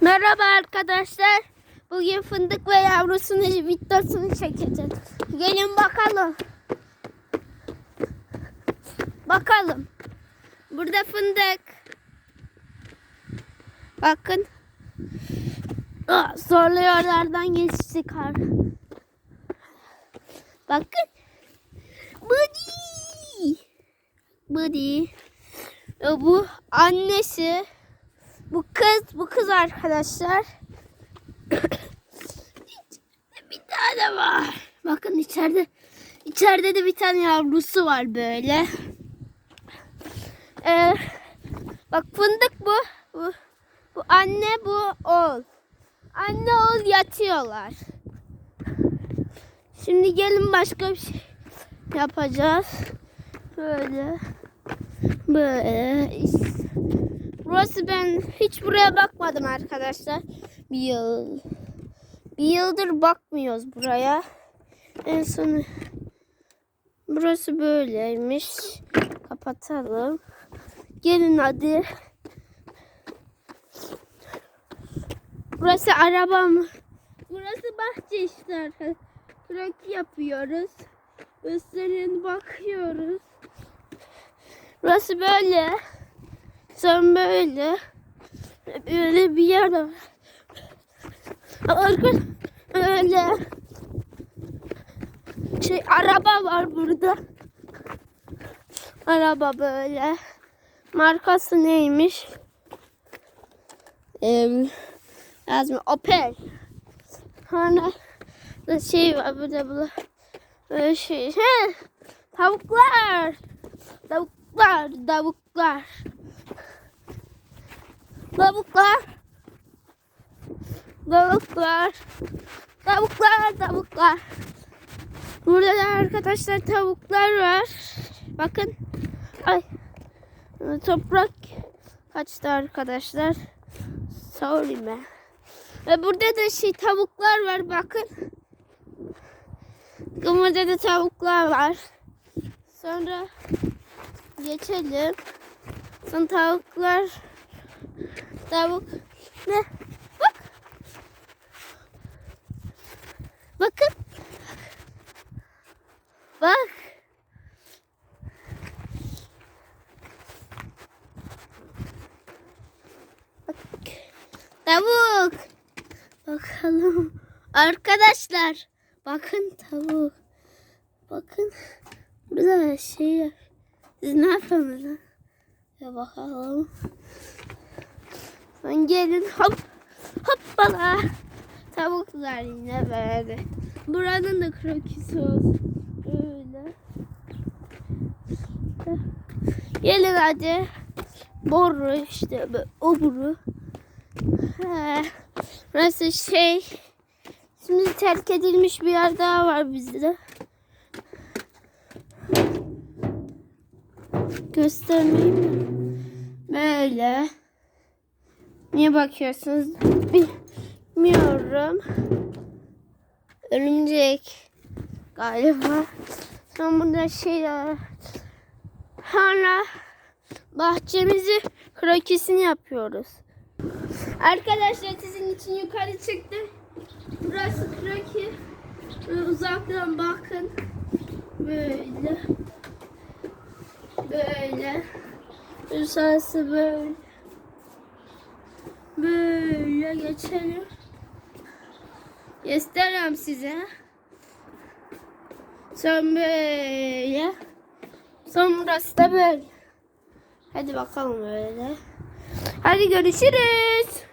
Merhaba arkadaşlar. Bugün fındık ve yavrusunun videosunu çekeceğiz. Gelin bakalım. Bakalım. Burada fındık. Bakın. Zorlu yollardan geçti kar. Bakın. Buddy. Buddy. E, Bu annesi. Bu kız, bu kız arkadaşlar. bir tane var. Bakın içeride içeride de bir tane yavrusu var böyle. Ee, bak fındık bu. Bu, bu anne, bu oğul. Anne oğul yatıyorlar. Şimdi gelin başka bir şey yapacağız. Böyle. Böyle. Burası ben hiç buraya bakmadım arkadaşlar. Bir yıl. Bir yıldır bakmıyoruz buraya. En son burası böyleymiş. Kapatalım. Gelin hadi. Burası araba mı? Burası bahçe işte arkadaşlar. Trafik yapıyoruz. Gösterin bakıyoruz. Burası böyle. Sen böyle böyle bir yer var. Arka öyle şey araba var burada. Araba böyle. Markası neymiş? Ee. Opel. Hani da şey var burada burada. Böyle şey. He, tavuklar. Tavuklar, tavuklar. Tavuklar. Tavuklar. Tavuklar, tavuklar. Burada da arkadaşlar tavuklar var. Bakın. Ay. Toprak kaçtı arkadaşlar. Sorry me. Ve burada da şey tavuklar var bakın. Burada da tavuklar var. Sonra geçelim. Sonra tavuklar Tavuk. Ne? Bak. Bakın. Bak. Bak. Tavuk. Bakalım. Arkadaşlar. Bakın tavuk. Bakın. Burada şey. Siz ne yapıyorsunuz? Ya bakalım. Gelin hop hoppala. Tavuklar yine böyle. Buranın da krokisi olsun. Öyle. Gelin hadi. Boru işte bu oburu. He. Burası şey. Şimdi terk edilmiş bir yer daha var bizde. Göstermeyeyim mi? Böyle. Niye bakıyorsunuz? Bilmiyorum. Örümcek galiba. Sonra burada şeyler. Sonra bahçemizi krokisini yapıyoruz. Arkadaşlar sizin için yukarı çıktım. Burası kroki. Uzaktan bakın. Böyle. Böyle. Burası böyle. Böyle geçelim. Göstereyim size. Son böyle. Son burası da böyle. Hadi bakalım öyle. Hadi görüşürüz.